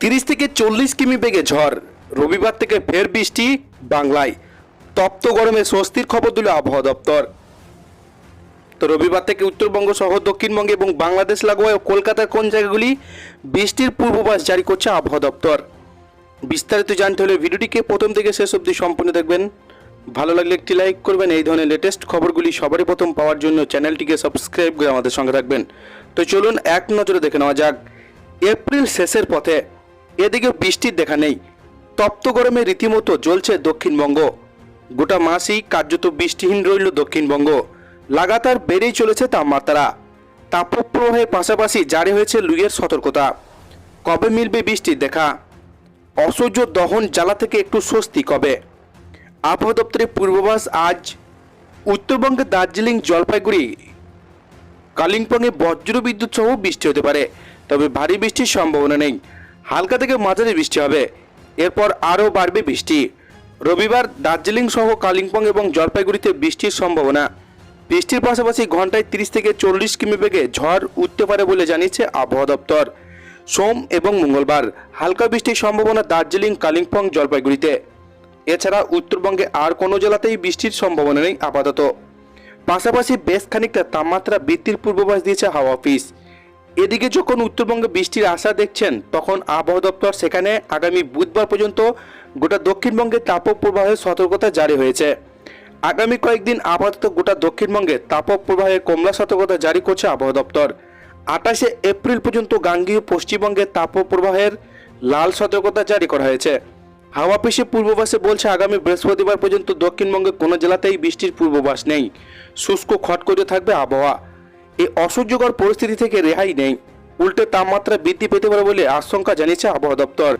তিরিশ থেকে চল্লিশ কিমি বেগে ঝড়। রবিবার থেকে ফের বৃষ্টি বাংলায়। তপ্ত গরমে স্বস্তির খবর দিল আবহাওয়া দপ্তর। তো রবিবার থেকে উত্তরবঙ্গ সহ দক্ষিণবঙ্গে এবং বাংলাদেশ লাগোয়া ও কলকাতার কোন জায়গাগুলি বৃষ্টির পূর্বাভাস জারি করছে আবহাওয়া দপ্তর? বিস্তারিত জানতে হলে ভিডিওটিকে প্রথম থেকে শেষ অবধি সম্পূর্ণ দেখবেন। ভালো লাগলে একটি লাইক করবেন, এই ধরনের লেটেস্ট খবরগুলি সবারই প্রথম পাওয়ার জন্য চ্যানেলটিকে সাবস্ক্রাইব করে আমাদের সঙ্গে রাখবেন তো চলুন এক নজরে দেখে নেওয়া যাক। এপ্রিল শেষের পথে এদিকে বৃষ্টির দেখা নেই। তপ্ত গরমে রীতিমতো জ্বলছে দক্ষিণবঙ্গ। গোটা মাসেই কার্যত বৃষ্টিহীন রইল দক্ষিণবঙ্গ। লাগাতার বেড়েই চলেছে তাপমাত্রা। তাপপ্রবাহের পাশাপাশি জারি হয়েছে লুইয়ের সতর্কতা। কবে মিলবে বৃষ্টির দেখা? অসহ্য দহন জ্বালা থেকে একটু স্বস্তি কবে? আবহাওয়া দপ্তরের পূর্বাভাস আজ। উত্তরবঙ্গের দার্জিলিং, জলপাইগুড়ি, কালিম্পংয়ে বজ্র বিদ্যুৎ সহ বৃষ্টি হতে পারে, তবে ভারী বৃষ্টির সম্ভাবনা নেই। হালকা থেকে মাঝারি বৃষ্টি হবে। এরপর আরও বাড়বে বৃষ্টি। রবিবার দার্জিলিং সহ কালিম্পং এবং জলপাইগুড়িতে বৃষ্টির সম্ভাবনা। বৃষ্টির পাশাপাশি ঘন্টায় তিরিশ থেকে চল্লিশ কিমি বেগে ঝড় উঠতে পারে বলে জানিয়েছে আবহাওয়া দপ্তর। সোম এবং মঙ্গলবার হালকা বৃষ্টির সম্ভাবনা দার্জিলিং, কালিম্পং, জলপাইগুড়িতে। এছাড়া উত্তরবঙ্গে আর কোনো জেলাতেই বৃষ্টির সম্ভাবনা নেই আপাতত। পাশাপাশি বেশ খানিকটা তাপমাত্রা বৃদ্ধির পূর্বাভাস দিয়েছে হাওয়া অফিস। এদিকে যখন উত্তরবঙ্গে বৃষ্টির আশা দেখছেন, তখন আবহাওয়া দপ্তর সেখানে আগামী বুধবার পর্যন্ত গোটা দক্ষিণবঙ্গে তাপপ্রবাহের সতর্কতা জারি হয়েছে। আগামী কয়েকদিন আপাতত গোটা দক্ষিণবঙ্গে তাপপ্রবাহের কমলা সতর্কতা জারি করছে আবহাওয়া দপ্তর। আঠাশে এপ্রিল পর্যন্ত গাঙ্গীয় পশ্চিমবঙ্গে তাপপ্রবাহের লাল সতর্কতা জারি করা হয়েছে। হাওয়া অফিসে পূর্বাভাসে বলছে, আগামী বৃহস্পতিবার পর্যন্ত দক্ষিণবঙ্গে কোনো জেলাতেই বৃষ্টির পূর্বাভাস নেই। শুষ্ক খটখটে থাকবে আবহাওয়া। এই অসহ্যকর পরিস্থিতি থেকে রেহাই নেই। উল্টে তাপমাত্রা বৃদ্ধি পেতে পারে বলে আশঙ্কা জানিয়েছে আবহাওয়া দপ্তর।